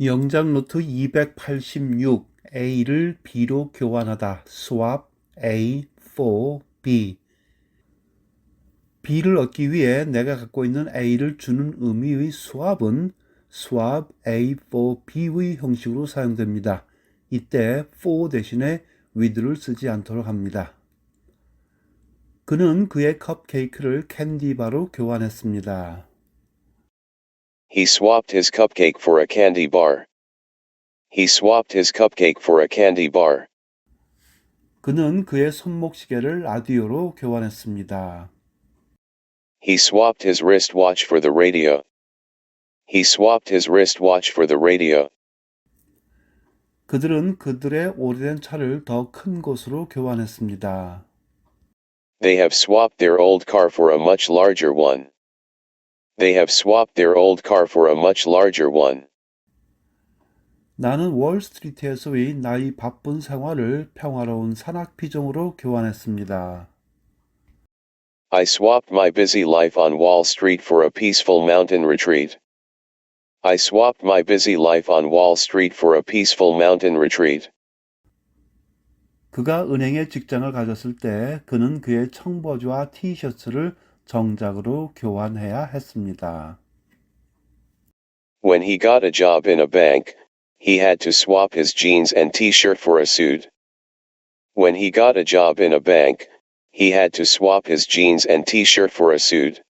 영장 노트 286 A를 B로 교환하다 swap A for B B를 얻기 위해 내가 갖고 있는 A를 주는 의미의 swap은 swap A for B의 형식으로 사용됩니다. 이때 for 대신에 with를 쓰지 않도록 합니다. 그는 그의 컵케이크를 캔디바로 교환했습니다. He swapped his cupcake for a candy bar. He swapped his cupcake for a candy bar. 그는 그의 손목시계를 라디오로 교환했습니다. He swapped his wristwatch for the radio. He swapped his wristwatch for the radio. 그들은 그들의 오래된 차를 더 큰 것으로 교환했습니다. They have swapped their old car for a much larger one. They have swapped their old car for a much larger one. 나는 월스트리트에서의 나의 바쁜 생활을 평화로운 산악 피정으로 교환했습니다. I swapped my busy life on Wall Street for a peaceful mountain retreat. I swapped my busy life on Wall Street for a peaceful mountain retreat. 그가 은행에 직장을 가졌을 때 그는 그의 청바지와 티셔츠를 정장으로 교환해야 했습니다. When he got a job in a bank, he had to swap his jeans and t shirt for a suit. When he got a job in a bank, he had to swap his jeans and t shirt for a suit.